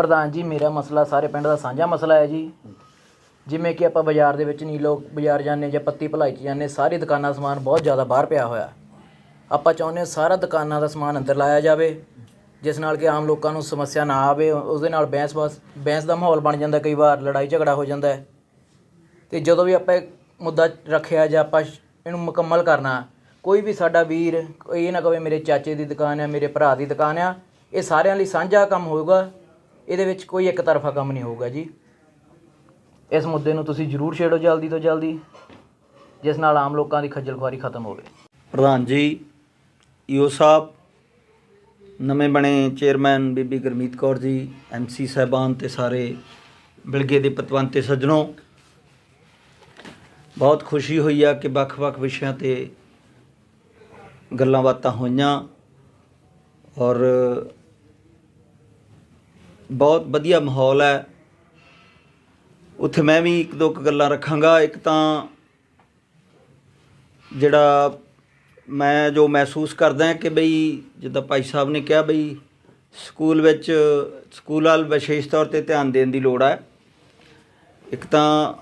ਪ੍ਰਧਾਨ ਜੀ, ਮੇਰਾ ਮਸਲਾ ਸਾਰੇ ਪਿੰਡ ਦਾ ਸਾਂਝਾ ਮਸਲਾ ਹੈ ਜੀ। ਜਿਵੇਂ ਕਿ ਆਪਾਂ ਬਾਜ਼ਾਰ ਦੇ ਵਿੱਚ ਨਹੀਂ ਲੋਕ ਬਾਜ਼ਾਰ ਜਾਂਦੇ ਜਾਂ ਪੱਤੀ ਭਲਾਈ 'ਚ ਜਾਂਦੇ ਸਾਰੀ ਦੁਕਾਨਾਂ ਦਾ ਸਮਾਨ ਬਹੁਤ ਜ਼ਿਆਦਾ ਬਾਹਰ ਪਿਆ ਹੋਇਆ। ਆਪਾਂ ਚਾਹੁੰਦੇ ਹਾਂ ਸਾਰਾ ਦੁਕਾਨਾਂ ਦਾ ਸਮਾਨ ਅੰਦਰ ਲਾਇਆ ਜਾਵੇ, ਜਿਸ ਨਾਲ ਕਿ ਆਮ ਲੋਕਾਂ ਨੂੰ ਸਮੱਸਿਆ ਨਾ ਆਵੇ ਉਸਦੇ ਨਾਲ ਬਹਿਸ ਬਸ, ਬਹਿਸ ਦਾ ਮਾਹੌਲ ਬਣ ਜਾਂਦਾ, ਕਈ ਵਾਰ ਲੜਾਈ ਝਗੜਾ ਹੋ ਜਾਂਦਾ ਹੈ। ਤੇ ਜਦੋਂ ਵੀ ਆਪਾਂ ਮੁੱਦਾ ਰੱਖਿਆ ਜਾਂ ਆਪਾਂ ਸ਼- ਇਹਨੂੰ ਮੁਕੰਮਲ ਕਰਨਾ, ਕੋਈ ਵੀ ਸਾਡਾ ਵੀਰ ਇਹ ਨਾ ਕਵੇ ਮੇਰੇ ਚਾਚੇ ਦੀ ਦੁਕਾਨ ਹੈ ਮੇਰੇ ਭਰਾ ਦੀ ਦੁਕਾਨ ਆ, ਇਹ ਸਾਰਿਆਂ ਲਈ ਸਾਂਝਾ ਕੰਮ ਹੋਊਗਾ। ਇਹਦੇ ਵਿੱਚ ਕੋਈ ਇੱਕ ਤਰਫਾ ਕੰਮ ਨਹੀਂ ਹੋਊਗਾ ਜੀ। ਇਸ ਮੁੱਦੇ ਨੂੰ ਤੁਸੀਂ ਜ਼ਰੂਰ ਛੇੜੋ ਜਲਦੀ ਤੋਂ ਜਲਦੀ, ਜਿਸ ਨਾਲ ਆਮ ਲੋਕਾਂ ਦੀ ਖੱਜਲ ਖੁਆਰੀ ਖਤਮ ਹੋਵੇ। ਪ੍ਰਧਾਨ ਜੀ, ਈਓ ਸਾਹਿਬ, ਨਵੇਂ ਬਣੇ ਚੇਅਰਮੈਨ ਬੀਬੀ ਗੁਰਮੀਤ ਕੌਰ ਜੀ ਐਮਸੀ ਸਾਹਿਬਾਨ ਤੇ ਸਾਰੇ ਬਿਲਗੇ ਦੇ ਪਤਵੰਤੇ ਸੱਜਣੋ, ਬਹੁਤ ਖੁਸ਼ੀ ਹੋਈ ਆ ਕਿ ਵੱਖ-ਵੱਖ ਵਿਸ਼ਿਆਂ ਤੇ ਗੱਲਾਂ ਬਾਤਾਂ ਹੋਈਆਂ ਔਰ ਬਹੁਤ ਵਧੀਆ ਮਾਹੌਲ ਹੈ। ਉੱਥੇ ਮੈਂ ਵੀ ਇੱਕ ਦੋ ਕੁ ਗੱਲਾਂ ਰੱਖਾਂਗਾ। ਇੱਕ ਤਾਂ ਜਿਹੜਾ ਮੈਂ ਜੋ ਮਹਿਸੂਸ ਕਰਦਾ ਕਿ ਬਈ ਜਿੱਦਾਂ ਭਾਈ ਸਾਹਿਬ ਨੇ ਕਿਹਾ ਬਈ ਸਕੂਲ ਵਿੱਚ ਸਕੂਲ ਵਾਲ ਵਿਸ਼ੇਸ਼ ਤੌਰ ਤੇ ਧਿਆਨ ਦੇਣ ਦੀ ਲੋੜ ਹੈ। ਇੱਕ ਤਾਂ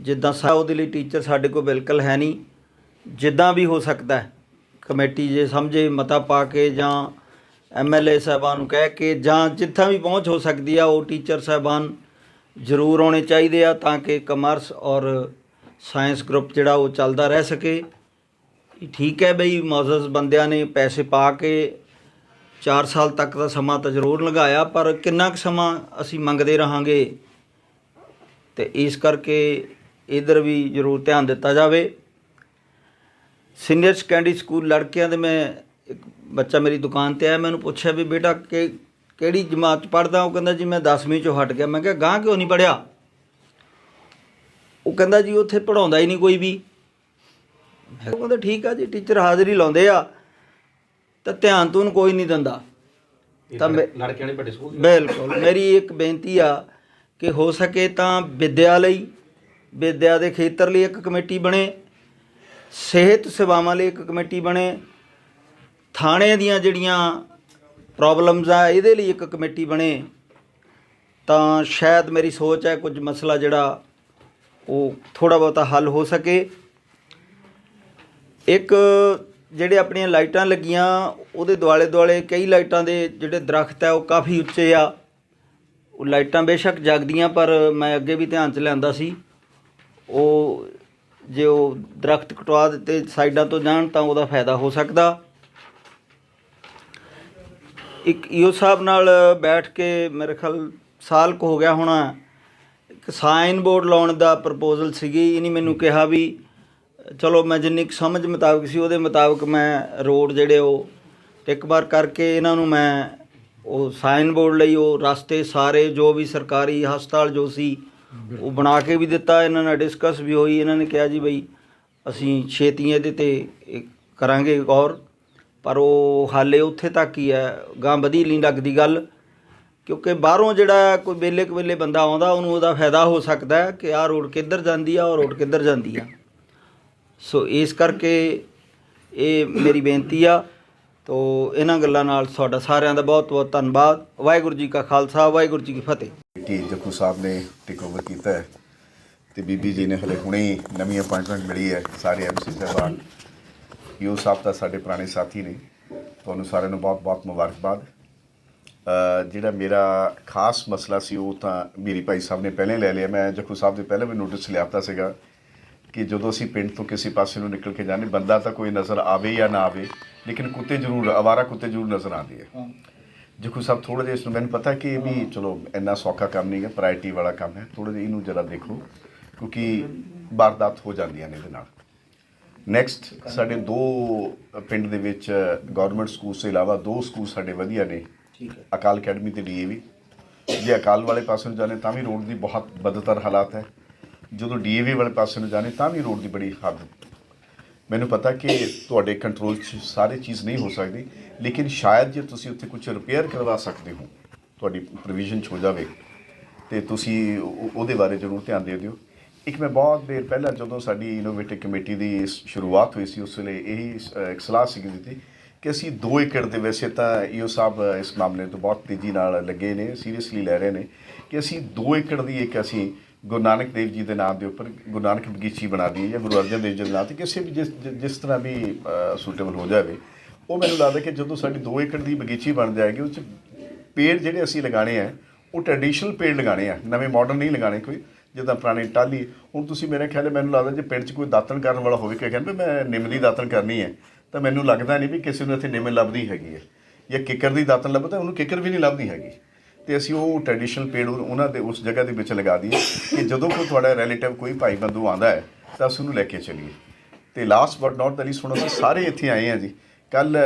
ਜਿੱਦਾਂ ਸਾ ਉਹਦੇ ਲਈ ਟੀਚਰ ਸਾਡੇ ਕੋਲ ਬਿਲਕੁਲ ਹੈ ਨਹੀਂ। ਜਿੱਦਾਂ ਵੀ ਹੋ ਸਕਦਾ ਕਮੇਟੀ ਜੇ ਸਮਝੇ, ਮਤਾ ਪਾ ਕੇ ਜਾਂ ਐਮਐਲਏ ਸਾਹਿਬਾਨ ਨੂੰ ਕਹਿ ਕੇ ਜਾਂ ਜਿੱਥਾਂ ਵੀ ਪਹੁੰਚ ਹੋ ਸਕਦੀ ਆ, ਉਹ ਟੀਚਰ ਸਾਹਿਬਾਨ ਜ਼ਰੂਰ ਆਉਣੇ ਚਾਹੀਦੇ ਆ ਤਾਂ ਕਿ ਕਮਰਸ ਔਰ ਸਾਇੰਸ ਗਰੁੱਪ ਜਿਹੜਾ ਉਹ ਚੱਲਦਾ ਰਹਿ ਸਕੇ। ਠੀਕ ਹੈ ਬਈ, ਮੌਜ਼ਜ਼ ਬੰਦਿਆਂ ਨੇ ਪੈਸੇ ਪਾ ਕੇ 4 ਸਾਲ ਤੱਕ ਦਾ ਸਮਾਂ ਤਾਂ ਜ਼ਰੂਰ ਲਗਾਇਆ, ਪਰ ਕਿੰਨਾ ਕੁ ਸਮਾਂ ਅਸੀਂ ਮੰਗਦੇ ਰਹਾਂਗੇ? ਤੇ ਇਸ ਕਰਕੇ ਇਧਰ ਵੀ ਜ਼ਰੂਰ ਧਿਆਨ ਦਿੱਤਾ ਜਾਵੇ। ਸੀਨੀਅਰ ਸੈਕੰਡਰੀ ਸਕੂਲ ਲੜਕਿਆਂ ਦੇ ਮੈਂ ਇੱਕ ਬੱਚਾ ਮੇਰੀ ਦੁਕਾਨ ਤੇ ਆਇਆ ਮੈਨੂੰ ਪੁੱਛਿਆ ਵੀ ਬੇਟਾ ਕਿ ਕਿਹੜੀ ਜਮਾਤ ਚ ਪੜਦਾ ਉਹ ਕਹਿੰਦਾ ਜੀ ਮੈਂ 10ਵੀਂ ਚੋਂ ਹਟ ਗਿਆ। ਮੈਂ ਕਿਹਾ ਗਾਂ ਕਿਉਂ ਨਹੀਂ ਪੜਿਆ ਉਹ ਕਹਿੰਦਾ ਜੀ ਉੱਥੇ ਪੜਾਉਂਦਾ ਹੀ ਨਹੀਂ ਕੋਈ ਵੀ। ਮੈਂ ਕਿਹਾ ਕਹਿੰਦਾ ਠੀਕ ਆ ਜੀ ਟੀਚਰ ਹਾਜ਼ਰੀ ਲਾਉਂਦੇ ਆ ਤਾਂ ਧਿਆਨ ਤੋਂ ਉਹਨੂੰ ਕੋਈ ਨਹੀਂ ਦਿੰਦਾ। ਤਾਂ ਲੜਕਿਆਂ ਦੇ ਵੱਡੇ ਸਕੂਲ ਬਿਲਕੁਲ। ਮੇਰੀ ਇੱਕ ਬੇਨਤੀ ਆ ਕਿ ਹੋ ਸਕੇ ਤਾਂ ਵਿਦਿਆ ਲਈ ਵਿਦਿਆ ਦੇ ਖੇਤਰ ਲਈ ਇੱਕ ਕਮੇਟੀ ਬਣੇ ਸਿਹਤ ਸੇਵਾਵਾਂ ਲਈ ਇੱਕ ਕਮੇਟੀ ਬਣੇ ਥਾਣੇ ਦੀਆਂ ਜਿਹੜੀਆਂ ਪ੍ਰੋਬਲਮਸ ਆ, ਇਹਦੇ ਲਈ ਇੱਕ ਕਮੇਟੀ ਬਣੇ। ਤਾਂ ਸ਼ਾਇਦ ਮੇਰੀ ਸੋਚ ਹੈ ਕੁਝ ਮਸਲਾ ਜਿਹੜਾ ਉਹ ਥੋੜਾ ਬਹੁਤਾ ਹੱਲ ਹੋ ਸਕੇ। ਇੱਕ ਜਿਹੜੇ ਆਪਣੀਆਂ ਲਾਈਟਾਂ ਲੱਗੀਆਂ, ਉਹਦੇ ਦੁਆਲੇ ਦੁਆਲੇ ਕਈ ਲਾਈਟਾਂ ਦੇ ਜਿਹੜੇ ਦਰਖਤ ਹੈ, ਉਹ ਕਾਫੀ ਉੱਚੇ ਆ। ਉਹ ਲਾਈਟਾਂ ਬੇਸ਼ੱਕ ਜਗਦੀਆਂ, ਪਰ ਮੈਂ ਅੱਗੇ ਵੀ ਧਿਆਨ ਚ ਲਿਆਂਦਾ ਸੀ। ਉਹ ਜੇ ਉਹ ਦਰਖਤ ਕਟਵਾ ਦਿੱਤੇ ਸਾਈਡਾਂ ਤੋਂ ਜਾਣ, ਤਾਂ ਉਹਦਾ ਫਾਇਦਾ ਹੋ ਸਕਦਾ। ਇੱਕ ਈਓ ਸਾਹਿਬ ਨਾਲ ਬੈਠ ਕੇ ਮੇਰੇ ਖਿਆਲ ਸਾਲ ਕੁ ਹੋ ਗਿਆ ਹੋਣਾ, ਇੱਕ ਸਾਈਨ ਬੋਰਡ ਲਾਉਣ ਦਾ ਪ੍ਰਪੋਜ਼ਲ ਸੀਗੀ, ਇਹਨੇ ਮੈਨੂੰ ਕਿਹਾ ਵੀ, ਚਲੋ ਮੈਂ ਜਿੰਨੀ ਕੁ ਸਮਝ ਮੁਤਾਬਕ ਸੀ, ਉਹਦੇ ਮੁਤਾਬਕ ਮੈਂ ਰੋਡ ਜਿਹੜੇ ਉਹ ਇੱਕ ਵਾਰ ਕਰਕੇ ਇਹਨਾਂ ਨੂੰ ਮੈਂ ਉਹ ਸਾਈਨ ਬੋਰਡ ਲਈ, ਉਹ ਰਸਤੇ ਸਾਰੇ ਜੋ ਵੀ ਸਰਕਾਰੀ ਹਸਪਤਾਲ ਜੋ ਸੀ, ਉਹ ਬਣਾ ਕੇ ਵੀ ਦਿੱਤਾ, ਇਹਨਾਂ ਨਾਲ ਡਿਸਕਸ ਵੀ ਹੋਈ, ਇਹਨਾਂ ਨੇ ਕਿਹਾ ਜੀ ਬਈ ਅਸੀਂ ਛੇਤੀ ਇਹਦੇ ਤੇ ਕਰਾਂਗੇ ਗੌਰ। ਪਰ ਉਹ ਹਾਲੇ ਉੱਥੇ ਤੱਕ ਹੀ ਹੈ। ਗਾਂ ਵਧੀ ਨਹੀਂ ਲੱਗਦੀ ਗੱਲ, ਕਿਉਂਕਿ ਬਾਹਰੋਂ ਜਿਹੜਾ ਕੋਈ ਵੇਲੇ ਕੁ ਵੇਲੇ ਬੰਦਾ ਆਉਂਦਾ, ਉਹਨੂੰ ਉਹਦਾ ਫਾਇਦਾ ਹੋ ਸਕਦਾ ਕਿ ਆਹ ਰੋਡ ਕਿੱਧਰ ਜਾਂਦੀ ਆ, ਉਹ ਰੋਡ ਕਿੱਧਰ ਜਾਂਦੀ ਆ। ਸੋ ਇਸ ਕਰਕੇ ਇਹ ਮੇਰੀ ਬੇਨਤੀ ਆ। ਤੋ ਇਹਨਾਂ ਗੱਲਾਂ ਨਾਲ ਤੁਹਾਡਾ ਸਾਰਿਆਂ ਦਾ ਬਹੁਤ ਬਹੁਤ ਧੰਨਵਾਦ। ਵਾਹਿਗੁਰੂ ਜੀ ਕਾ ਖਾਲਸਾ, ਵਾਹਿਗੁਰੂ ਜੀ ਕੀ ਫਤਿਹ। ਟੀ ਜੱਕੂ ਸਾਹਿਬ ਨੇ ਟੇਕ ਓਵਰ ਕੀਤਾ ਹੈ ਤੇ ਬੀਬੀ ਜੀ ਨੇ ਹਲੇ ਹੁਣੇ ਹੀ ਨਵੀਂ ਅਪਾਇੰਟਮੈਂਟ ਮਿਲੀ ਹੈ ਸਾਰੇ ਐਮਸੀ ਸਾਹਿਬਾਨ। ਯੂ ਸਾਹਿਬ ਤਾਂ ਸਾਡੇ ਪੁਰਾਣੇ ਸਾਥੀ ਨੇ। ਤੁਹਾਨੂੰ ਸਾਰਿਆਂ ਨੂੰ ਬਹੁਤ ਬਹੁਤ ਮੁਬਾਰਕਬਾਦ। ਜਿਹੜਾ ਮੇਰਾ ਖਾਸ ਮਸਲਾ ਸੀ ਉਹ ਤਾਂ ਮੇਰੀ ਭਾਈ ਸਾਹਿਬ ਨੇ ਪਹਿਲੇ ਲੈ ਲਿਆ। ਮੈਂ ਜੱਕੂ ਸਾਹਿਬ ਦੇ ਪਹਿਲੇ ਵੀ ਨੋਟਿਸ ਲਿਆਤਾ ਸੀਗਾ ਕਿ ਜਦੋਂ ਅਸੀਂ ਪਿੰਡ ਤੋਂ ਕਿਸੇ ਪਾਸੇ ਨੂੰ ਨਿਕਲ ਕੇ ਜਾਂਦੇ ਬੰਦਾ ਤਾਂ ਕੋਈ ਨਜ਼ਰ ਆਵੇ ਜਾਂ ਨਾ ਆਵੇ ਲੇਕਿਨ ਕੁੱਤੇ ਜ਼ਰੂਰ ਆਵਾਰਾ ਕੁੱਤੇ ਜ਼ਰੂਰ ਨਜ਼ਰ ਆਉਂਦੇ ਆ। ਜੱਕੂ ਸਾਹਿਬ ਥੋੜਾ ਜਿਹਾ ਇਸ ਨੂੰ ਮੈਨੂੰ ਪਤਾ ਕਿ ਇਹ ਵੀ ਚਲੋ ਇੰਨਾ ਸੌਖਾ ਕੰਮ ਨਹੀਂ ਹੈ ਪ੍ਰਾਇਰਟੀ ਵਾਲਾ ਕੰਮ ਹੈ। ਥੋੜਾ ਜਿਹਾ ਇਹਨੂੰ ਜਰਾ ਦੇਖੋ ਕਿਉਂਕਿ ਵਾਰਦਾਤ ਹੋ ਜਾਂਦੀਆਂ ਨੇ ਇਹਦੇ ਨਾਲ। ਨੈਕਸਟ ਸਾਡੇ ਦੋ ਪਿੰਡ ਦੇ ਵਿੱਚ ਗਵਰਨਮੈਂਟ ਸਕੂਲ ਤੋਂ ਇਲਾਵਾ ਦੋ ਸਕੂਲ ਸਾਡੇ ਵਧੀਆ ਨੇ। ਠੀਕ ਹੈ। ਅਕਾਲ ਅਕੈਡਮੀ ਤੇ ਡੀਏਵੀ ਜੇ ਅਕਾਲ ਵਾਲੇ ਪਾਸੇ ਨੂੰ ਜਾਣੇ ਤਾਂ ਵੀ ਰੋਡ ਦੀ ਬਹੁਤ ਬਦਤਰ ਹਾਲਾਤ ਹੈ। ਜਦੋਂ ਡੀਏਵੀ ਵਾਲੇ ਪਾਸੇ ਨੂੰ ਜਾਣੇ ਤਾਂ ਵੀ ਰੋਡ ਦੀ ਬੜੀ ਹੱਦ। ਮੈਨੂੰ ਪਤਾ ਕਿ ਤੁਹਾਡੇ ਕੰਟਰੋਲ 'ਚ ਸਾਰੀ ਚੀਜ਼ ਨਹੀਂ ਹੋ ਸਕਦੀ ਲੇਕਿਨ ਸ਼ਾਇਦ ਜੇ ਤੁਸੀਂ ਉੱਥੇ ਕੁਝ ਰਿਪੇਅਰ ਕਰਵਾ ਸਕਦੇ ਹੋ ਤੁਹਾਡੀ ਪ੍ਰੋਵੀਜ਼ਨ 'ਚ ਹੋ ਜਾਵੇ ਤੇ ਤੁਸੀਂ ਉਹ- ਉਹਦੇ ਬਾਰੇ ਜ਼ਰੂਰ ਧਿਆਨ ਦੇ ਦਿਓ। ਇੱਕ ਮੈਂ ਬਹੁਤ ਦੇਰ ਪਹਿਲਾਂ ਜਦੋਂ ਸਾਡੀ ਇਨੋਵੇਟਿਵ ਕਮੇਟੀ ਦੀ ਸ- ਸ਼ੁਰੂਆਤ ਹੋਈ ਸੀ, ਉਸ ਵੇਲੇ ਇਹੀ ਸ- ਇੱਕ ਸਲਾਹ ਸੀ ਦਿੱਤੀ ਕਿ ਅਸੀਂ 2 ਏਕੜ ਦੇ ਵੈਸੇ ਤਾਂ ਈਓ ਸਾਹਿਬ ਇਸ ਮਾਮਲੇ ਤੋਂ ਬਹੁਤ ਤੇਜ਼ੀ ਨਾਲ ਲੱਗੇ ਨੇ ਸੀਰੀਅਸਲੀ ਲੈ ਰਹੇ ਨੇ ਕਿ ਅਸੀਂ 2 ਏਕੜ ਦੀ ਇੱਕ ਅਸੀਂ ਗੁਰੂ ਨਾਨਕ ਦੇਵ ਜੀ ਦੇ ਨਾਮ ਦੇ ਉੱਪਰ ਗੁਰੂ ਨਾਨਕ ਬਗੀਚੀ ਬਣਾ ਦਈਏ ਜਾਂ ਗੁਰੂ ਅਰਜਨ ਦੇਵ ਜੀ ਦੇ ਨਾਮ ਤੇ ਕਿਸੇ ਵੀ ਜਿਸ ਜਿਸ ਤਰ੍ਹਾਂ ਵੀ ਸੂਟੇਬਲ ਹੋ ਜਾਵੇ, ਉਹ ਮੈਨੂੰ ਲੱਗਦਾ ਕਿ ਜਦੋਂ ਸਾਡੀ 2 ਏਕੜ ਦੀ ਬਗੀਚੀ ਬਣ ਜਾਏਗੀ ਉਸ 'ਚ ਪੇੜ ਜਿਹੜੇ ਅਸੀਂ ਲਗਾਣੇ ਆ, ਉਹ ਟ੍ਰੈਡੀਸ਼ਨਲ ਪੇੜ ਲਗਾਣੇ ਆ, ਨਵੇਂ ਮਾਡਰਨ ਨਹੀਂ ਲਗਾਣੇ ਕੋਈ ਜਿੱਦਾਂ ਪੁਰਾਣੀ ਟਾਲੀ ਹੁਣ ਤੁਸੀਂ ਮੇਰੇ ਖਿਆਲ ਹੈ ਮੈਨੂੰ ਲੱਗਦਾ ਜੇ ਪਿੰਡ 'ਚ ਕੋਈ ਦਾਤਣ ਕਰਨ ਵਾਲਾ ਹੋਵੇ ਕਿ ਕਹਿੰਦੇ ਮੈਂ ਨਿੰਮ ਦੀ ਦਾਤਣ ਕਰਨੀ ਹੈ, ਤਾਂ ਮੈਨੂੰ ਲੱਗਦਾ ਨਹੀਂ ਵੀ ਕਿਸੇ ਨੂੰ ਇੱਥੇ ਨਿੰਮ ਲੱਭਦੀ ਹੈਗੀ ਹੈ। ਜਾਂ ਕਿੱਕਰ ਦੀ ਦਾਤਣ ਲੱਭਦਾ ਉਹਨੂੰ ਕਿੱਕਰ ਵੀ ਨਹੀਂ ਲੱਭਦੀ ਹੈਗੀ। ਤੇ ਅਸੀਂ ਉਹ ਟ੍ਰੈਡੀਸ਼ਨਲ ਪੇੜ ਉਹਨਾਂ ਦੇ ਉਸ ਜਗ੍ਹਾ ਦੇ ਵਿੱਚ ਲਗਾ ਦਈਏ ਕਿ ਜਦੋਂ ਕੋਈ ਤੁਹਾਡਾ ਰਿਲੇਟਿਵ ਕੋਈ ਭਾਈ ਬੰਦੂ ਆਂਦਾ ਹੈ, ਤਾਂ ਅਸੀਂ ਉਹਨੂੰ ਲੈ ਕੇ ਚਲੀਏ। ਤੇ last but not the least ਅਸੀਂ ਸਾਰੇ ਇੱਥੇ ਆਏ ਹਾਂ ਜੀ। ਕੱਲ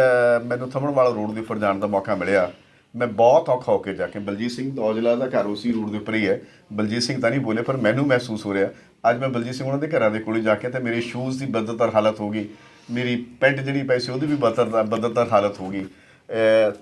ਮੈਨੂੰ ਥਮਣਵਾਲਾ ਰੋਡ ਦੇ ਉੱਪਰ ਜਾਣ ਦਾ ਮੌਕਾ ਮਿਲਿਆ। ਮੈਂ ਬਹੁਤ ਔਖਾ ਹੋ ਕੇ ਜਾ ਕੇ, ਬਲਜੀਤ ਸਿੰਘ ਔਜਲਾ ਦਾ ਘਰ ਉਸੇ ਰੋਡ ਦੇ ਉੱਪਰ ਹੀ ਹੈ। ਬਲਜੀਤ ਸਿੰਘ ਤਾਂ ਨਹੀਂ ਬੋਲੇ, ਪਰ ਮੈਨੂੰ ਮਹਿਸੂਸ ਹੋ ਰਿਹਾ, ਅੱਜ ਮੈਂ ਬਲਜੀਤ ਸਿੰਘ ਉਹਨਾਂ ਦੇ ਘਰਾਂ ਦੇ ਕੋਲੇ ਜਾ ਕੇ ਤੇ ਮੇਰੇ ਸ਼ੂਜ਼ ਦੀ ਬਦਤਰ ਹਾਲਤ ਹੋ ਗਈ। ਮੇਰੀ ਪੈਂਟ ਜਿਹੜੀ ਪਈ ਸੀ, ਉਹਦੀ ਵੀ ਬਦਤਰ ਬਦਤਰ ਹਾਲਤ ਹੋ ਗਈ।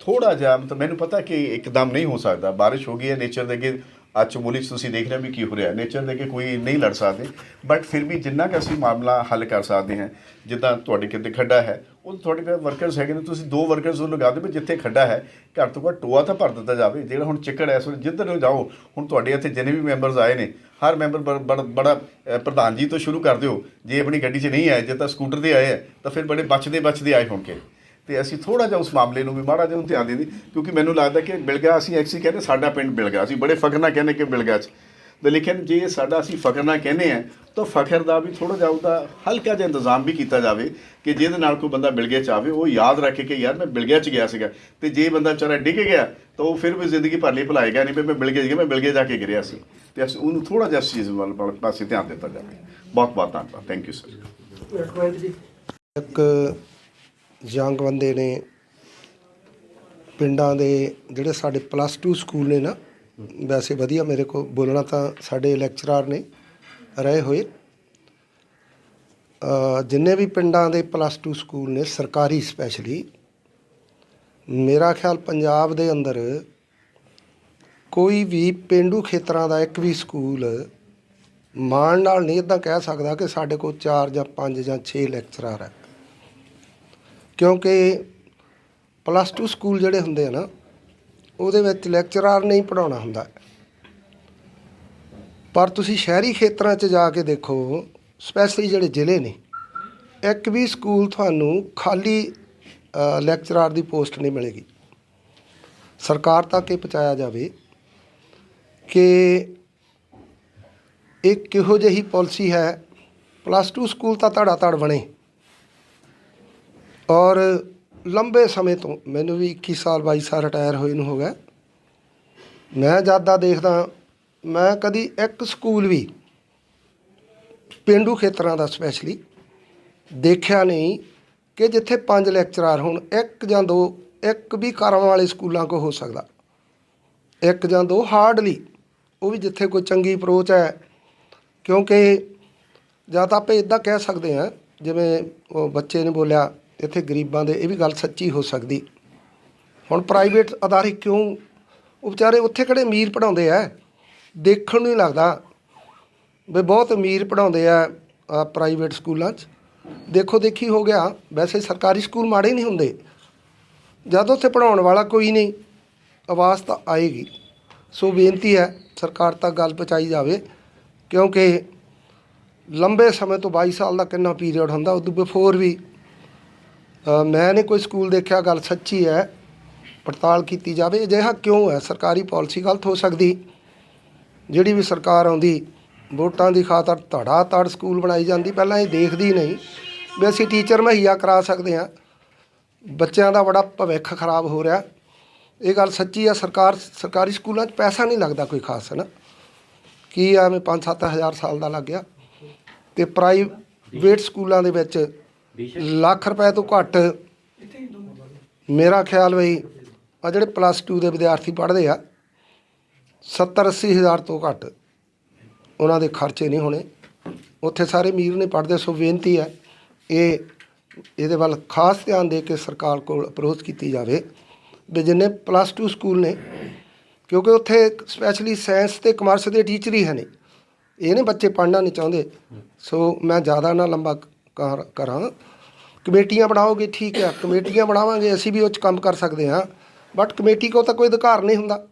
ਥੋੜਾ ਜਿਹਾ ਮਤਲਬ ਮੈਨੂੰ ਪਤਾ ਕਿ ਇੱਕਦਮ ਨਹੀਂ ਹੋ ਸਕਦਾ। ਬਾਰਿਸ਼ ਹੋ ਗਈ ਹੈ ਨੇਚਰ ਦੇ ਅੱਗੇ ਅੱਜ ਚਮੋਲੀ 'ਚ ਤੁਸੀਂ ਦੇਖ ਰਹੇ ਹੋ ਵੀ ਕੀ ਹੋ ਰਿਹਾ। ਨੇਚਰ ਦੇ ਕੇ ਕੋਈ ਨਹੀਂ ਲੜ ਸਕਦੇ ਬਟ ਫਿਰ ਵੀ ਜਿੰਨਾ ਕਿ ਅਸੀਂ ਮਾਮਲਾ ਹੱਲ ਕਰ ਸਕਦੇ ਹਾਂ, ਜਿੱਦਾਂ ਤੁਹਾਡੇ ਕਿਤੇ ਖੱਡਾ ਹੈ, ਉਹ ਤੁਹਾਡੇ ਕੋਲ ਵਰਕਰਸ ਹੈਗੇ ਨੇ, ਤੁਸੀਂ ਦੋ ਵਰਕਰਸ ਉਹ ਲਗਾ ਦਿਓ ਵੀ ਜਿੱਥੇ ਖੱਡਾ ਹੈ ਘੱਟ ਤੋਂ ਘੱਟ ਟੋਆ ਤਾਂ ਭਰ ਦਿੱਤਾ ਜਾਵੇ, ਜਿਹੜਾ ਹੁਣ ਚਿੱਕੜ ਹੈ, ਇਸ ਵੇਲੇ ਜਿੱਧਰ ਨੂੰ ਜਾਓ, ਹੁਣ ਤੁਹਾਡੇ ਇੱਥੇ ਜਿੰਨੇ ਵੀ ਮੈਂਬਰਸ ਆਏ ਨੇ, ਹਰ ਮੈਂਬਰ ਬੜਾ, ਬੜਾ- ਬੜਾ ਪ੍ਰਧਾਨ ਜੀ ਤੋਂ ਸ਼ੁਰੂ ਕਰ ਦਿਓ, ਜੇ ਆਪਣੀ ਗੱਡੀ 'ਚ ਨਹੀਂ ਆਏ, ਜੇ ਤਾਂ ਸਕੂਟਰ ਤੇ ਆਏ ਹੈ ਤਾਂ ਫਿਰ ਬੜੇ ਬਚਦੇ ਬਚਦੇ ਆਏ ਹੋਣਗੇ। ਤੇ ਅਸੀਂ ਥੋੜਾ ਜਿਹਾ ਉਸ ਮਾਮਲੇ ਨੂੰ ਵੀ ਮਾੜਾ ਜਿਹਾ ਧਿਆਨ ਦੇਦੀ ਕਿਉਂਕਿ ਮੈਨੂੰ ਲੱਗਦਾ ਕਿ ਬਿਲਗਾ ਅਸੀਂ ਐਕਸੀ ਕਹਿੰਦੇ ਸਾਡਾ ਪਿੰਡ ਬਿਲਗਾ। ਅਸੀਂ ਬੜੇ ਫਖਰ ਨਾਲ ਕਹਿੰਦੇ ਕਿ ਬਿਲਗਾ 'ਚ। ਤੇ ਲੇਕਿਨ ਜੇ ਸਾਡਾ ਅਸੀਂ ਫਖਰ ਨਾਲ ਕਹਿੰਦੇ ਆ ਤਾਂ ਫਖਰ ਦਾ ਵੀ ਥੋੜਾ ਜਿਹਾ ਉਹਦਾ ਹਲਕਾ ਜਿਹਾ ਇੰਤਜ਼ਾਮ ਵੀ ਕੀਤਾ ਜਾਵੇ ਕਿ ਜਿਹਦੇ ਨਾਲ ਕੋਈ ਬੰਦਾ ਬਿਲਗੇ 'ਚ ਆਵੇ ਉਹ ਯਾਦ ਰੱਖੇ ਕਿ ਯਾਰ ਮੈਂ ਬਿਲਗੇ 'ਚ ਗਿਆ ਸੀਗਾ। ਤੇ ਜੇ ਬੰਦਾ ਵਿਚਾਰਾ ਡਿੱਗ ਗਿਆ ਤਾਂ ਉਹ ਫਿਰ ਵੀ ਜ਼ਿੰਦਗੀ ਭਰ ਲਈ ਭੁਲਾਏਗਾ ਨਹੀਂ ਵੀ ਮੈਂ ਬਿਲਗੇ ਗਿਆ ਮੈਂ ਬਿਲਗੇ ਜਾ ਕੇ ਗਿਰਿਆ ਸੀ। ਤੇ ਅਸੀਂ ਉਹਨੂੰ ਥੋੜਾ ਜਿਹਾ ਇਸ ਚੀਜ਼ ਵੱਲ ਵੱਲ ਪਾਸੇ ਧਿਆਨ ਦਿੱਤਾ ਜਾਵੇ। ਬਹੁਤ ਬਹੁਤ ਧੰਨਵਾਦ ਥੈਂਕ ਯੂ ਸਰ ਇੱਕ ਯੰਗ ਬੰਦੇ ਨੇ, ਪਿੰਡਾਂ ਦੇ ਜਿਹੜੇ ਸਾਡੇ ਪਲੱਸ 2 ਸਕੂਲ ਨੇ ਨਾ, ਵੈਸੇ ਵਧੀਆ ਮੇਰੇ ਕੋਲ ਬੋਲਣਾ ਤਾਂ ਸਾਡੇ ਲੈਕਚਰਰ ਨੇ, ਰਹੇ ਹੋਏ। ਜਿੰਨੇ ਵੀ ਪਿੰਡਾਂ ਦੇ ਪਲੱਸ 2 ਸਕੂਲ ਨੇ, ਸਰਕਾਰੀ ਸਪੈਸ਼ਲੀ ਮੇਰਾ ਖਿਆਲ ਪੰਜਾਬ ਦੇ ਅੰਦਰ ਕੋਈ ਵੀ ਪਿੰਡੂ ਖੇਤਰਾਂ ਦਾ ਇੱਕ ਵੀ ਸਕੂਲ ਮਾਣ ਨਾਲ ਨਹੀਂ ਇਦਾਂ ਕਹਿ ਸਕਦਾ ਕਿ ਸਾਡੇ ਕੋਲ 4 ਜਾਂ 5 ਜਾਂ 6 ਲੈਕਚਰਰ ਹੈ। ਕਿਉਂਕਿ ਪਲੱਸ ਟੂ ਸਕੂਲ ਜਿਹੜੇ ਹੁੰਦੇ ਆ ਨਾ, ਉਹਦੇ ਵਿੱਚ ਲੈਕਚਰਰ ਨਹੀਂ ਪੜਾਉਣਾ ਹੁੰਦਾ। ਪਰ ਤੁਸੀਂ ਸ਼ਹਿਰੀ ਖੇਤਰਾਂ 'ਚ ਜਾ ਕੇ ਦੇਖੋ ਸਪੈਸ਼ਲੀ ਜਿਹੜੇ ਜ਼ਿਲ੍ਹੇ ਨੇ, ਇੱਕ ਵੀ ਸਕੂਲ ਤੁਹਾਨੂੰ ਖਾਲੀ ਲੈਕਚਰਾਰ ਦੀ ਪੋਸਟ ਨਹੀਂ ਮਿਲੇਗੀ। ਸਰਕਾਰ ਤੱਕ ਇਹ ਪਹੁੰਚਾਇਆ ਜਾਵੇ ਕਿ ਇਹ ਕਿਹੋ ਜਿਹੀ ਪਾਲਿਸੀ ਹੈ ਪਲੱਸ 2 ਸਕੂਲ ਤਾਂ ਧੜਾ ਧੜ ਬਣੇ। ਔਰ ਲੰਬੇ ਸਮੇਂ ਤੋਂ ਮੈਨੂੰ ਵੀ 21 ਸਾਲ 22 ਸਾਲ ਰਿਟਾਇਰ ਹੋਏ ਨੂੰ ਹੋ ਗਿਆ। ਮੈਂ ਜਦ ਦਾ ਦੇਖਦਾ, ਮੈਂ ਕਦੀ ਇੱਕ ਸਕੂਲ ਵੀ ਪਿੰਡੂ ਖੇਤਰਾਂ ਦਾ ਸਪੈਸ਼ਲੀ ਦੇਖਿਆ ਨਹੀਂ ਕਿ ਜਿੱਥੇ ਪੰਜ ਲੈਕਚਰਾਰ ਹੋਣ, ਇੱਕ ਜਾਂ ਦੋ, ਇੱਕ ਵੀ ਕਰਨ ਵਾਲੇ ਸਕੂਲਾਂ ਕੋ ਹੋ ਸਕਦਾ। ਇੱਕ ਜਾਂ ਦੋ ਹਾਰਡਲੀ ਉਹ ਵੀ ਜਿੱਥੇ ਕੋਈ ਚੰਗੀ ਅਪਰੋਚ ਹੈ। ਕਿਉਂਕਿ ਜਾਂ ਤਾਂ ਆਪਾਂ ਇਦਾਂ ਕਹਿ ਸਕਦੇ ਹਾਂ, ਜਿਵੇਂ ਉਹ ਬੱਚੇ ਨੇ ਬੋਲਿਆ ਇੱਥੇ ਗਰੀਬਾਂ ਦੇ ਇਹ ਵੀ ਗੱਲ ਸੱਚੀ ਹੋ ਸਕਦੀ। ਹੁਣ ਪ੍ਰਾਈਵੇਟ ਅਦਾਰੇ ਕਿਉਂ? ਉਹ ਵਿਚਾਰੇ ਉੱਥੇ ਕਿਹੜੇ ਅਮੀਰ ਪੜਾਉਂਦੇ ਆ? ਦੇਖਣ ਨੂੰ ਹੀ ਲੱਗਦਾ। ਵੀ ਬਹੁਤ ਅਮੀਰ ਪੜਾਉਂਦੇ ਆ ਪ੍ਰਾਈਵੇਟ ਸਕੂਲਾਂ 'ਚ। ਦੇਖੋ ਦੇਖੀ ਹੋ ਗਿਆ। ਵੈਸੇ ਸਰਕਾਰੀ ਸਕੂਲ ਮਾੜੇ ਨਹੀਂ ਹੁੰਦੇ। ਜਦ ਉੱਥੇ ਪੜਾਉਣ ਵਾਲਾ ਕੋਈ ਨਹੀਂ, ਆਵਾਜ਼ ਤਾਂ ਆਏਗੀ। ਸੋ ਬੇਨਤੀ ਹੈ, ਸਰਕਾਰ ਤੱਕ ਗੱਲ ਪਹੁੰਚਾਈ ਜਾਵੇ। ਕਿਉਂਕਿ ਲੰਬੇ ਸਮੇਂ ਤੋਂ 22 ਸਾਲ ਦਾ ਕਿੰਨਾ ਪੀਰੀਅਡ ਹੁੰਦਾ, ਉਦੋਂ ਬਿਫੋਰ ਵੀ ਮੈਂ ਨੇ ਕੋਈ ਸਕੂਲ ਦੇਖਿਆ, ਗੱਲ ਸੱਚੀ ਹੈ, ਪੜਤਾਲ ਕੀਤੀ ਜਾਵੇ, ਅਜਿਹਾ ਕਿਉਂ ਹੈ? ਸਰਕਾਰੀ ਪਾਲਿਸੀ ਗਲਤ ਹੋ ਸਕਦੀ। ਜਿਹੜੀ ਵੀ ਸਰਕਾਰ ਆਉਂਦੀ, ਵੋਟਾਂ ਦੀ ਖਾਤਰ ਧੜਾ ਧੜ ਸਕੂਲ ਬਣਾਈ ਜਾਂਦੀ, ਪਹਿਲਾਂ ਇਹ ਦੇਖਦੀ ਨਹੀਂ ਵੀ ਅਸੀਂ ਟੀਚਰ ਮੁਹੱਈਆ ਕਰਾ ਸਕਦੇ ਹਾਂ। ਬੱਚਿਆਂ ਦਾ ਬੜਾ ਭਵਿੱਖ ਖਰਾਬ ਹੋ ਰਿਹਾ। ਇਹ ਗੱਲ ਸੱਚੀ ਆ ਸਰਕਾਰ, ਸਰਕਾਰੀ ਸਕੂਲਾਂ 'ਚ ਪੈਸਾ ਨਹੀਂ ਲੱਗਦਾ ਕੋਈ ਖਾਸ, ਹੈ ਨਾ? ਕੀ ਐਵੇਂ 5-7 ਹਜ਼ਾਰ ਸਾਲ ਦਾ ਲੱਗ ਗਿਆ? ਤੇ ਪ੍ਰਾਈਵੇਟ ਸਕੂਲਾਂ ਦੇ ਵਿੱਚ ਲੱਖ ਰੁਪਏ ਤੋਂ ਘੱਟ ਮੇਰਾ ਖਿਆਲ ਬਈ ਆ ਜਿਹੜੇ ਪਲੱਸ 2 ਦੇ ਵਿਦਿਆਰਥੀ ਪੜ੍ਹਦੇ ਆ 70 80 ਹਜ਼ਾਰ ਤੋਂ ਘੱਟ ਉਹਨਾਂ ਦੇ ਖਰਚੇ ਨਹੀਂ ਹੋਣੇ। ਉੱਥੇ ਸਾਰੇ ਅਮੀਰ ਨਹੀਂ ਪੜ੍ਹਦੇ ਸੋ ਬੇਨਤੀ ਹੈ ਇਹ ਇਹਦੇ ਵੱਲ ਖਾਸ ਧਿਆਨ ਦੇ ਕੇ ਸਰਕਾਰ ਕੋਲ ਅਪਰੋਚ ਕੀਤੀ ਜਾਵੇ ਵੀ ਜਿੰਨੇ ਪਲੱਸ 2 ਸਕੂਲ ਨੇ ਕਿਉਂਕਿ ਉੱਥੇ ਸਪੈਸ਼ਲੀ ਸਾਇੰਸ ਤੇ ਕਮਰਸ ਦੇ ਟੀਚਰ ਹੀ ਹੈ ਨੇ ਇਹ ਨੇ ਬੱਚੇ ਪੜ੍ਹਨਾ ਨਹੀਂ ਚਾਹੁੰਦੇ। ਸੋ ਮੈਂ ਜ਼ਿਆਦਾ ਨਾ ਲੰਬਾ ਕਰ- ਕਰਾਂ ਕਮੇਟੀਆਂ ਬਣਾਓਗੇ, ਠੀਕ ਆ ਕਮੇਟੀਆਂ ਬਣਾਵਾਂਗੇ, ਅਸੀਂ ਵੀ ਉਹ 'ਚ ਕੰਮ ਕਰ ਸਕਦੇ ਹਾਂ। ਬਟ ਕਮੇਟੀ ਕੋ ਤਾਂ ਕੋਈ ਅਧਿਕਾਰ ਨਹੀਂ ਹੁੰਦਾ।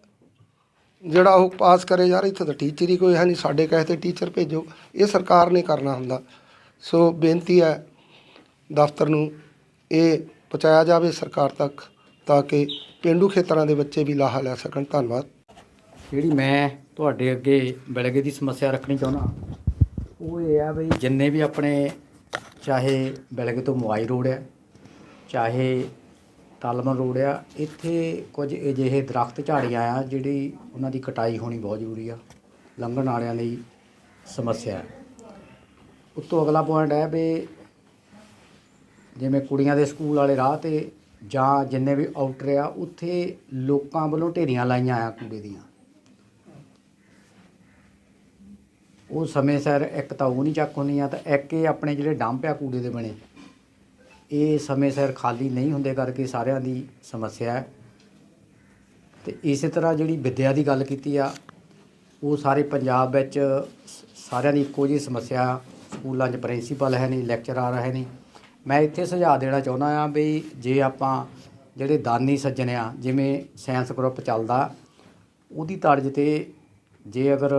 ਜਿਹੜਾ ਉਹ ਪਾਸ ਕਰੇ ਯਾਰ, ਇੱਥੇ ਤਾਂ ਟੀਚਰ ਹੀ ਕੋਈ ਹੈ ਨਹੀਂ, ਸਾਡੇ ਕਹੇ ਤੇ ਟੀਚਰ ਭੇਜੋ। ਇਹ ਸਰਕਾਰ ਨੇ ਕਰਨਾ ਹੁੰਦਾ। ਸੋ ਬੇਨਤੀ ਹੈ, ਦਫ਼ਤਰ ਨੂੰ ਇਹ ਪਹੁੰਚਾਇਆ ਜਾਵੇ ਸਰਕਾਰ ਤੱਕ, ਤਾਂ ਕਿ ਪਿੰਡੂ ਖੇਤਰਾਂ ਦੇ ਬੱਚੇ ਵੀ ਲਾਹਾ ਲੈ ਸਕਣ। ਧੰਨਵਾਦ। ਜਿਹੜੀ ਮੈਂ ਤੁਹਾਡੇ ਅੱਗੇ ਬਿਲਗੇ ਦੀ ਸਮੱਸਿਆ ਰੱਖਣੀ ਚਾਹੁੰਦਾ, ਉਹ ਇਹ ਆ ਵੀ ਜਿੰਨੇ ਵੀ ਆਪਣੇ ਚਾਹੇ ਬਿਲਗੇ ਤੋਂ ਮੋਬਾਈਲ ਰੋਡ ਹੈ, ਚਾਹੇ ਤਾਲਮਨ ਰੋਡ ਆ ਇੱਥੇ ਕੁਝ ਅਜਿਹੇ ਦਰਖਤ ਝਾੜੀਆਂ ਆ ਜਿਹੜੀ ਉਹਨਾਂ ਦੀ ਕਟਾਈ ਹੋਣੀ ਬਹੁਤ ਜ਼ਰੂਰੀ ਆ, ਲੰਘਣ ਵਾਲਿਆਂ ਲਈ ਸਮੱਸਿਆ ਹੈ। ਉੱਤੋਂ ਅਗਲਾ ਪੁਆਇੰਟ ਹੈ ਵੀ ਜਿਵੇਂ ਕੁੜੀਆਂ ਦੇ ਸਕੂਲ ਵਾਲੇ ਰਾਹ ਤੇ ਜਾਂ ਜਿੰਨੇ ਵੀ ਆਊਟਰ ਆ, ਉੱਥੇ ਲੋਕਾਂ ਵੱਲੋਂ ਢੇਰੀਆਂ ਲਾਈਆਂ ਆ ਕੂੜੇ ਦੀਆਂ। ਉਹ ਸਮੇਂ ਸਿਰ ਇੱਕ ਤਾਂ ਉਹ ਨਹੀਂ ਚੱਕ ਹੁੰਦੀਆਂ ਤਾਂ ਇੱਕ ਇਹ ਆਪਣੇ ਜਿਹੜੇ ਡੰਪ ਆ ਕੂੜੇ ਦੇ ਬਣੇ, ਇਹ ਸਮੇਂ ਸਿਰ ਖਾਲੀ ਨਹੀਂ ਹੁੰਦੇ ਕਰਕੇ ਸਾਰਿਆਂ ਦੀ ਸਮੱਸਿਆ ਹੈ। ਤੇ ਇਸੇ ਤਰ੍ਹਾਂ ਜਿਹੜੀ ਵਿੱਦਿਆ ਦੀ ਗੱਲ ਕੀਤੀ ਆ, ਉਹ ਸਾਰੇ ਪੰਜਾਬ ਵਿੱਚ ਸਾਰਿਆਂ ਦੀ ਇੱਕੋ ਜਿਹੀ ਸਮੱਸਿਆ, ਸਕੂਲਾਂ 'ਚ ਪ੍ਰਿੰਸੀਪਲ ਹੈ ਨਹੀਂ, ਲੈਕਚਰਰ ਹੈ ਨਹੀਂ। ਮੈਂ ਇੱਥੇ ਸੁਝਾਅ ਦੇਣਾ ਚਾਹੁੰਦਾ ਆ ਵੀ ਜੇ ਆਪਾਂ ਜਿਹੜੇ ਦਾਨੀ ਸੱਜਣ ਆ, ਜਿਵੇਂ ਸਾਇੰਸ ਗਰੁੱਪ ਚੱਲਦਾ, ਉਹਦੀ ਤਰਜ਼ ਤੇ ਜੇ ਅਗਰ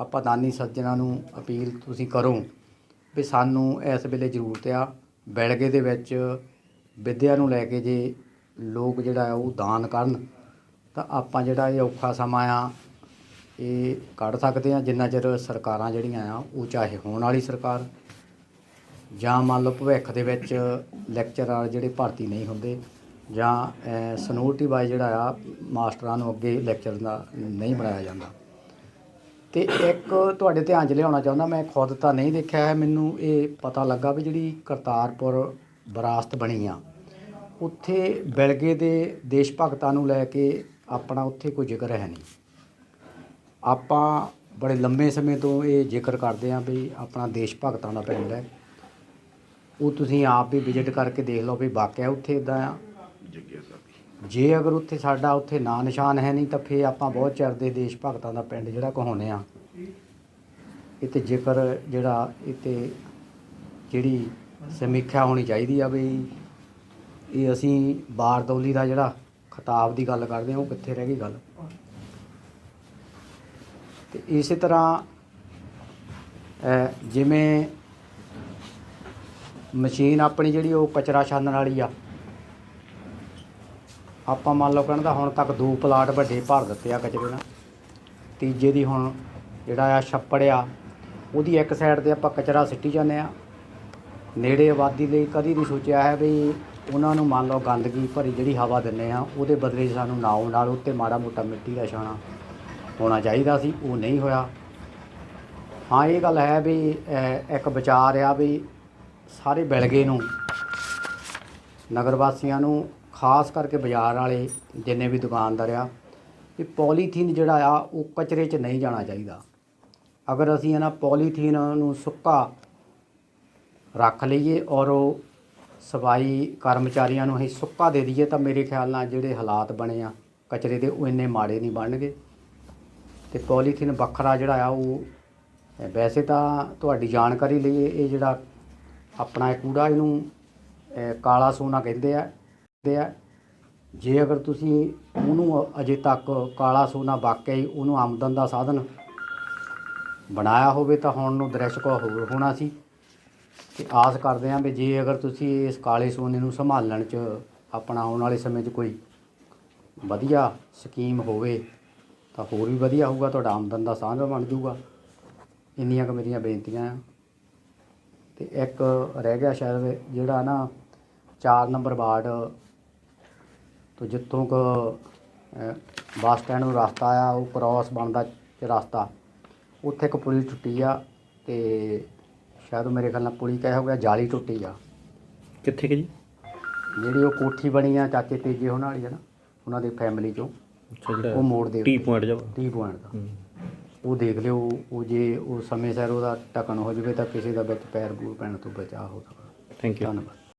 ਆਪਾਂ ਦਾਨੀ ਸੱਜਣਾ ਨੂੰ ਅਪੀਲ ਤੁਸੀਂ ਕਰੋ ਵੀ ਸਾਨੂੰ ਇਸ ਵੇਲੇ ਜ਼ਰੂਰਤ ਆ, ਬੈਲਗੇ ਦੇ ਵਿੱਚ ਵਿੱਦਿਆ ਨੂੰ ਲੈ ਕੇ ਜੇ ਲੋਕ ਜਿਹੜਾ ਆ ਉਹ ਦਾਨ ਕਰਨ, ਤਾਂ ਆਪਾਂ ਜਿਹੜਾ ਇਹ ਔਖਾ ਸਮਾਂ ਆ, ਇਹ ਕੱਢ ਸਕਦੇ ਆ। ਜਿੰਨਾ ਚਿਰ ਸਰਕਾਰਾਂ ਜਿਹੜੀਆਂ ਆ, ਉਹ ਚਾਹੇ ਹੋਣ ਵਾਲੀ ਸਰਕਾਰ ਜਾਂ ਮੰਨ ਲਓ ਭਵਿੱਖ ਦੇ ਵਿੱਚ ਲੈਕਚਰਰ ਜਿਹੜੇ ਭਰਤੀ ਨਹੀਂ ਹੁੰਦੇ ਜਾਂ ਸਨੋਰਟੀ ਬਾਈ ਜਿਹੜਾ ਆ, ਮਾਸਟਰਾਂ ਨੂੰ ਅੱਗੇ ਲੈਕਚਰ ਦਾ ਨਹੀਂ ਬਣਾਇਆ ਜਾਂਦਾ। ਤੇ ਇੱਕ ਤੁਹਾਡੇ ਧਿਆਨ 'ਚ ਲਿਆਉਣਾ ਚਾਹੁੰਦਾ, ਮੈਂ ਖੁਦ ਤਾਂ ਨਹੀਂ ਦੇਖਿਆ ਹੈ, ਮੈਨੂੰ ਇਹ ਪਤਾ ਲੱਗਾ ਵੀ ਜਿਹੜੀ ਕਰਤਾਰਪੁਰ ਵਿਰਾਸਤ ਬਣੀ ਆ, ਉੱਥੇ ਬਿਲਗੇ ਦੇ ਦੇਸ਼ ਭਗਤਾਂ ਨੂੰ ਲੈ ਕੇ ਆਪਣਾ ਉੱਥੇ ਕੋਈ ਜ਼ਿਕਰ ਹੈ ਨਹੀਂ। ਆਪਾਂ ਬੜੇ ਲੰਮੇ ਸਮੇਂ ਤੋਂ ਇਹ ਜ਼ਿਕਰ ਕਰਦੇ ਆਂ ਵੀ ਆਪਣਾ ਦੇਸ਼ ਭਗਤਾਂ ਦਾ ਪਿੰਡ ਹੈ। ਉਹ ਤੁਸੀਂ ਆਪ ਵੀ ਵਿਜ਼ਿਟ ਕਰਕੇ ਦੇਖ ਲਓ ਵੀ ਵਾਕਿਆ ਉੱਥੇ ਇਦਾਂ ਆ। ਜੇ ਅਗਰ ਉੱਥੇ ਸਾਡਾ ਉੱਥੇ ਨਾਂ ਨਿਸ਼ਾਨ ਹੈ ਨਹੀਂ, ਤਾਂ ਫੇਰ ਆਪਾਂ ਬਹੁਤ ਚਿਰ ਦੇ ਦੇਸ਼ ਭਗਤਾਂ ਦਾ ਪਿੰਡ ਜਿਹੜਾ ਕਹਾਉਂਦੇ ਆ ਇਹ ਤੇ ਜ਼ਿਕਰ ਜਿਹੜਾ ਇਹ ਜਿਹੜੀ ਸਮੀਖਿਆ ਹੋਣੀ ਚਾਹੀਦੀ ਆ ਵੀ ਇਹ ਅਸੀਂ ਬਾਰਦੌਲੀ ਦਾ ਜਿਹੜਾ ਖਿਤਾਬ ਦੀ ਗੱਲ ਕਰਦੇ ਆ ਉਹ ਕਿੱਥੇ ਰਹਿ ਗਈ ਗੱਲ? ਤੇ ਇਸੇ ਤਰ੍ਹਾਂ ਜਿਵੇਂ ਮਸ਼ੀਨ ਆਪਣੀ ਜਿਹੜੀ ਉਹ ਕਚਰਾ ਛਾਨਣ ਵਾਲੀ ਆ ਆਪਾਂ ਮੰਨ ਲਓ ਕਹਿੰਦਾ ਹੁਣ ਤੱਕ ਦੋ ਪਲਾਟ ਵੱਡੇ ਭਰ ਦਿੱਤੇ ਆ ਕਚਰੇ ਨਾਲ। ਤੀਜੇ ਦੀ ਹੁਣ ਜਿਹੜਾ ਆ ਛੱਪੜ ਆ, ਉਹਦੀ ਇੱਕ ਸਾਈਡ ਤੇ ਆਪਾਂ ਕਚਰਾ ਸਿੱਟੀ ਜਾਂਦੇ ਆ। ਨੇੜੇ ਆਬਾਦੀ ਲਈ ਕਦੀ ਨਹੀਂ ਸੋਚਿਆ ਹੈ ਵੀ ਉਹਨਾਂ ਨੂੰ ਮੰਨ ਲਓ ਗੰਦਗੀ ਭਰੀ ਜਿਹੜੀ ਹਵਾ ਦਿੰਨੇ ਆ, ਉਹਦੇ ਬਦਲੇ ਸਾਨੂੰ ਨਾਉ ਨਾਲ ਉੱਤੇ ਮਾੜਾ ਮੋਟਾ ਮਿੱਟੀ ਦਾ ਛਾਣਾ ਹੋਣਾ ਚਾਹੀਦਾ ਸੀ, ਉਹ ਨਹੀਂ ਹੋਇਆ। ਹਾਂ, ਇਹ ਗੱਲ ਹੈ ਵੀ ਇੱਕ ਵਿਚਾਰ ਆ ਵੀ ਸਾਰੇ ਬਿਲਗੇ ਨੂੰ, ਨਗਰ ਵਾਸੀਆਂ ਨੂੰ ਖਾਸ ਕਰਕੇ ਬਾਜ਼ਾਰ ਵਾਲੇ ਜਿੰਨੇ ਵੀ ਦੁਕਾਨਦਾਰ ਆ ਇਹ ਪੋਲੀਥੀਨ ਜਿਹੜਾ ਆ, ਉਹ ਕਚਰੇ 'ਚ ਨਹੀਂ ਜਾਣਾ ਚਾਹੀਦਾ। ਅਗਰ ਅਸੀਂ ਇਹਨਾਂ ਪੋਲੀਥੀਨ ਨੂੰ ਸੁੱਕਾ ਰੱਖ ਲਈਏ ਔਰ ਉਹ ਸਫ਼ਾਈ ਕਰਮਚਾਰੀਆਂ ਨੂੰ ਅਸੀਂ ਸੁੱਕਾ ਦੇ ਦਈਏ, ਤਾਂ ਮੇਰੇ ਖਿਆਲ ਨਾਲ ਜਿਹੜੇ ਹਾਲਾਤ ਬਣੇ ਆ ਕਚਰੇ ਦੇ, ਉਹ ਇੰਨੇ ਮਾੜੇ ਨਹੀਂ ਬਣਨਗੇ। ਤੇ ਪੋਲੀਥੀਨ ਵੱਖਰਾ ਜਿਹੜਾ ਆ, ਉਹ ਵੈਸੇ ਤਾਂ ਤੁਹਾਡੀ ਜਾਣਕਾਰੀ ਲਈ ਇਹ ਜਿਹੜਾ ਆਪਣਾ ਕੂੜਾ, ਇਹਨੂੰ ਕਾਲਾ ਸੋਨਾ ਕਹਿੰਦੇ ਆ ਕਹਿੰਦੇ ਆ। ਜੇ ਅਗਰ ਤੁਸੀਂ ਉਹਨੂੰ ਅਜੇ ਤੱਕ ਕਾਲਾ ਸੋਨਾ ਵਾਕਿਆ ਹੀ ਉਹਨੂੰ ਆਮਦਨ ਦਾ ਸਾਧਨ ਬਣਾਇਆ ਹੋਵੇ ਤਾਂ ਹੁਣ ਨੂੰ ਦ੍ਰਿਸ਼ ਕੋ ਹੋਰ ਹੋਣਾ ਸੀ। ਤੇ ਆਸ ਕਰਦੇ ਹਾਂ ਵੀ ਜੇ ਅਗਰ ਤੁਸੀਂ ਇਸ ਕਾਲੇ ਸੋਨੇ ਨੂੰ ਸੰਭਾਲਣ 'ਚ ਆਪਣਾ ਆਉਣ ਵਾਲੇ ਸਮੇਂ 'ਚ ਕੋਈ ਵਧੀਆ ਸਕੀਮ ਹੋਵੇ ਤਾਂ ਹੋਰ ਵੀ ਵਧੀਆ ਹੋਊਗਾ, ਤੁਹਾਡਾ ਆਮਦਨ ਦਾ ਸਾਧਨ ਬਣ ਜਾਊਗਾ। ਇੰਨੀਆਂ ਕੁ ਮੇਰੀਆਂ ਬੇਨਤੀਆਂ ਆ। ਤੇ ਇੱਕ ਰਹਿ ਗਿਆ ਸ਼ਾਇਦ ਜਿਹੜਾ ਨਾ 4 ਨੰਬਰ ਵਾਰਡ ਤੋਂ ਜਿੱਥੋਂ ਕ ਬੱਸ ਸਟੈਂਡ ਨੂੰ ਰਸਤਾ ਆ ਉਹ ਕ੍ਰਾਸ ਬਣਦਾ ਚ ਰਸਤਾ। ਉੱਥੇ ਇੱਕ ਪੁਲੀ ਟੁੱਟੀ ਆ ਤੇ ਸ਼ਾਇਦ ਉਹ ਮੇਰੇ ਖਿਆਲ ਨਾਲ ਪੁਲੀ ਕਹਿ ਹੋ ਗਿਆ ਜਾਲੀ ਟੁੱਟੀ ਆ। ਕਿੱਥੇ ਕਿ ਜੀ? ਜਿਹੜੀ ਉਹ ਕੋਠੀ ਬਣੀ ਆ ਚਾਚੇ ਤੇਜੇ ਹੋਣ ਵਾਲੀ ਆ ਨਾ ਉਹਨਾਂ ਦੀ ਫੈਮਿਲੀ ਚੋਂ। ਅੱਛਾ ਉਹ ਜਿਹੜਾ ਮੋੜ ਦੇ ਟੀ ਪੁਆਇੰਟ ਜਾ ਟੀ ਪੁਆਇੰਟ ਦਾ। ਉਹ ਦੇਖ ਲਿਓ ਉਹ ਜੇ ਉਹ ਸਮੇਂ ਸਿਰ ਉਹਦਾ ਟਕਣ ਹੋ ਜਾਵੇ ਤਾਂ ਕਿਸੇ ਦਾ ਵਿੱਚ ਪੈਰ ਪੂਰ ਪੈਣ ਤੋਂ ਬਚਾ ਹੋ ਸਕਦਾ। ਥੈਂਕ ਯੂ ਧੰਨਵਾਦ।